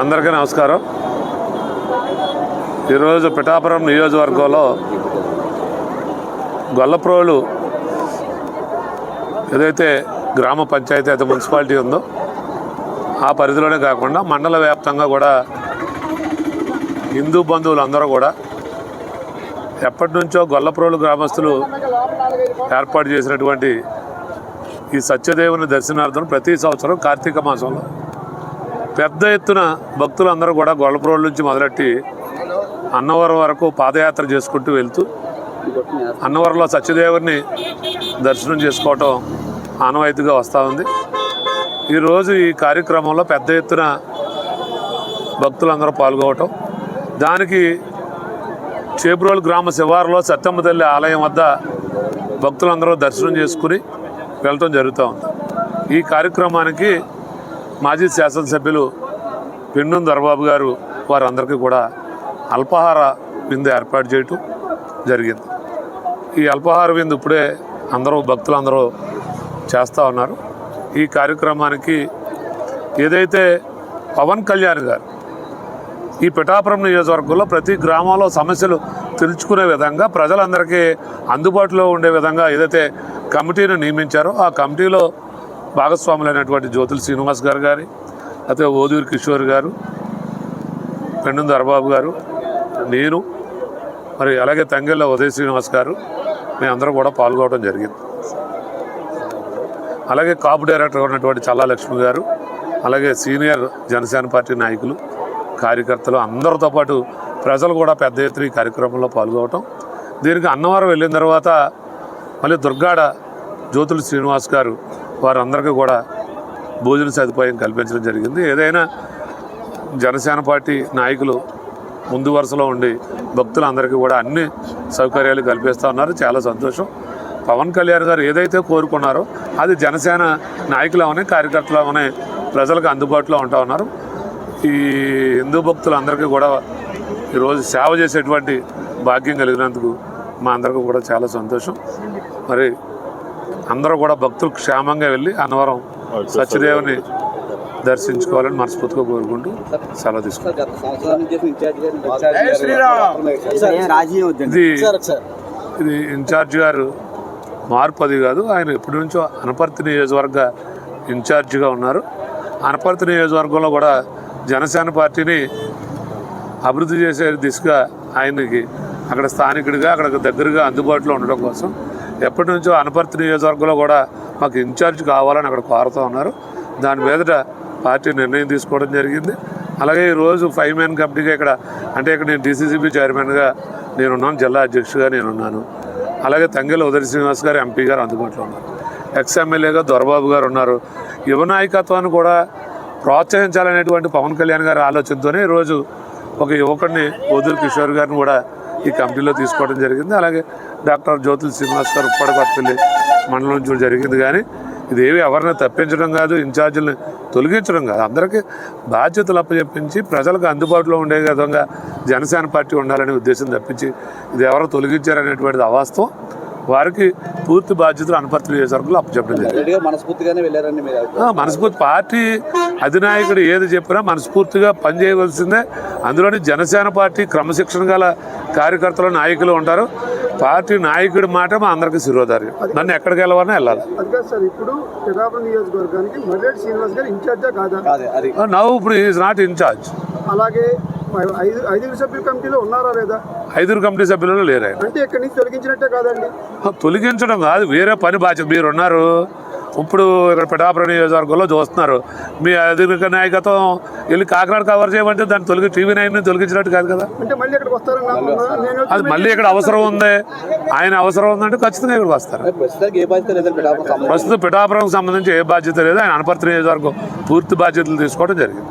అందరికీ నమస్కారం. ఈరోజు పిఠాపురం నియోజకవర్గంలో గొల్లప్రోలు ఏదైతే గ్రామ పంచాయతీ అయితే మున్సిపాలిటీ ఉందో ఆ పరిధిలోనే కాకుండా మండల వ్యాప్తంగా కూడా హిందూ బంధువులు అందరూ కూడా ఎప్పటి నుంచో గొల్లప్రోలు గ్రామస్తులు ఏర్పాటు చేసినటువంటి ఈ సత్యదేవుని దర్శనార్థం ప్రతి సంవత్సరం కార్తీక మాసంలో పెద్ద ఎత్తున భక్తులందరూ కూడా గొల్లప్రోలు నుంచి మొదలెట్టి అన్నవరం వరకు పాదయాత్ర చేసుకుంటూ వెళ్తూ అన్నవరంలో సత్యదేవుని దర్శనం చేసుకోవటం ఆనవాయితీగా వస్తూ ఉంది. ఈరోజు ఈ కార్యక్రమంలో పెద్ద ఎత్తున భక్తులందరూ పాల్గొవటం. దానికి చేబ్రోలు గ్రామ శివారులో సత్తమ్మ తల్లి ఆలయం వద్ద భక్తులందరూ దర్శనం చేసుకుని వెళ్ళటం జరుగుతూ ఉంది. ఈ కార్యక్రమానికి మాజీ శాసనసభ్యులు పెన్ను దర్బాబు గారు వారందరికీ కూడా అల్పాహార విందు ఏర్పాటు చేయటం జరిగింది. ఈ అల్పాహార విందు ఇప్పుడే అందరూ భక్తులందరూ చేస్తూ ఉన్నారు. ఈ కార్యక్రమానికి ఏదైతే పవన్ కళ్యాణ్ గారు ఈ పిఠాపురం నియోజకవర్గంలో ప్రతి గ్రామంలో సమస్యలు తెలుసుకునే విధంగా ప్రజలందరికీ అందుబాటులో ఉండే విధంగా ఏదైతే కమిటీని నియమించారో ఆ కమిటీలో భాగస్వాములైనటువంటి జ్యోతుల శ్రీనివాస్ గారు గారి అయితే ఓదూరి కిషోర్ గారు పెండు దర్బాబు గారు నేను మరి అలాగే తంగెళ్ళ ఉదయ శ్రీనివాస్ గారు మేమందరం కూడా పాల్గొనడం జరిగింది. అలాగే కాపు డైరెక్టర్ ఉన్నటువంటి చల్లా లక్ష్మి గారు అలాగే సీనియర్ జనసేన పార్టీ నాయకులు కార్యకర్తలు అందరితో పాటు ప్రజలు కూడా పెద్ద ఎత్తున ఈ కార్యక్రమంలో పాల్గొనటం. దీనికి అన్నవరం వెళ్ళిన తర్వాత మళ్ళీ దుర్గాడ జ్యోతులు శ్రీనివాస్ గారు వారందరికీ కూడా భోజన సదుపాయం కల్పించడం జరిగింది. ఏదైనా జనసేన పార్టీ నాయకులు ముందు వరుసలో ఉండి భక్తులందరికీ కూడా అన్ని సౌకర్యాలు కల్పిస్తూ ఉన్నారు. చాలా సంతోషం. పవన్ కళ్యాణ్ గారు ఏదైతే కోరుకున్నారో అది జనసేన నాయకులమని కార్యకర్తలమని ప్రజలకు అందుబాటులో ఉంటా ఉన్నారు. ఈ హిందూ భక్తులందరికీ కూడా ఈరోజు సేవ చేసేటువంటి భాగ్యం కలిగినందుకు మా అందరికీ కూడా చాలా సంతోషం. మరి అందరూ కూడా భక్తులు క్షేమంగా వెళ్ళి అన్నవరం సత్యదేవుని దర్శించుకోవాలని మనస్ఫూర్తిగా కోరుకుంటూ సెలవు తీసుకుంటాం. ఇది ఇది ఇన్ఛార్జ్ గారు మార్పు అది కాదు ఆయన ఎప్పటి నుంచో అనపర్తి నియోజకవర్గ ఇన్ఛార్జిగా ఉన్నారు. అనపర్తి నియోజకవర్గంలో కూడా జనసేన పార్టీని అభివృద్ధి చేసే దిశగా ఆయనకి అక్కడ స్థానికుడిగా అక్కడ దగ్గరగా అందుబాటులో ఉండడం కోసం ఎప్పటి నుంచో అనపర్తి నియోజకవర్గంలో కూడా మాకు ఇన్ఛార్జ్ కావాలని అక్కడ కోరుతూ ఉన్నారు. దాని మీదట పార్టీ నిర్ణయం తీసుకోవడం జరిగింది. అలాగే ఈరోజు ఫైవ్ మ్యాన్ కమిటీగా ఇక్కడ అంటే ఇక్కడ నేను డీసీసీబీ చైర్మన్గా నేనున్నాను జిల్లా అధ్యక్షుడిగా నేనున్నాను. అలాగే తంగెల ఉదయ శ్రీనివాస్ గారు ఎంపీ గారు అందుబాటులో ఉన్నారు. ఎక్స్ ఎమ్మెల్యేగా దొరబాబు గారు ఉన్నారు. యువ నాయకత్వాన్ని కూడా ప్రోత్సహించాలనేటువంటి పవన్ కళ్యాణ్ గారి ఆలోచనతోనే ఈరోజు ఒక యువకుడిని ఓదూరు కిషోర్ గారిని కూడా ఈ కమిటీలో తీసుకోవడం జరిగింది. అలాగే డాక్టర్ జ్యోతుల శ్రీనివాస్ గారు ఉప్పడపల్లి మండలం నుంచి జరిగింది కానీ ఇదేవి ఎవరిని తప్పించడం కాదు ఇన్ఛార్జీలను తొలగించడం కాదు. అందరికీ బాధ్యతలు అప్పచెప్పించి ప్రజలకు అందుబాటులో ఉండే విధంగా జనసేన పార్టీ ఉండాలనే ఉద్దేశం తప్పించి ఇది ఎవరు తొలగించారనేటువంటిది అవాస్తవం. వారికి పూర్తి బాధ్యతలు అనపర్తి నియోజకవర్గంలో అప్పచెప్పడం జరిగింది. మనస్ఫూర్తి పార్టీ అధినాయకుడు ఏది చెప్పినా మనస్ఫూర్తిగా పనిచేయవలసిందే. అందులోని జనసేన పార్టీ క్రమశిక్షణ గల కార్యకర్తలు నాయకులు ఉంటారు. పార్టీ నాయకుడి మాట మా అందరికీ శిరోధార్యం. నన్ను ఎక్కడికి వెళ్ళవన్నా వెళ్ళాలి. నవ్వు ఇప్పుడు ఈజ్ నాట్ ఇన్ఛార్జ్ అలాగే ఐదు ఐదుగురు సభ్యుల కమిటీలో ఉన్నారా లేదా? ఐదుగురు కమిటీ సభ్యులలో లేరు. ఆయన అంటే ఇక్కడి నుంచి తొలగించినట్టే కాదండి? ఆ, తొలగించడం కాదు వేరే పని బాధ్యత మీరు ఉన్నారు ఇప్పుడు ఇక్కడ పిఠాపురం నియోజకవర్గంలో చూస్తున్నారు. మీ అధికార నాయకత్వం వెళ్ళి కాకినాడ కవర్ చేయమంటే దాన్ని తొలగి టీవీ నైన్ తొలగించినట్టు కాదు కదా? అంటే మళ్ళీ ఇక్కడికి వస్తారన్నా నేను అది మళ్ళీ ఇక్కడ అవసరం ఉంది? ఆయన అవసరం ఉందంటే ఖచ్చితంగా ఇక్కడికి వస్తారు. ప్రస్తుతం పిఠాపురం సంబంధించి? ఏ బాధ్యత లేదు. ఆయన అనపర్తి నియోజకవర్గం పూర్తి బాధ్యతలు తీసుకోవడం జరిగింది.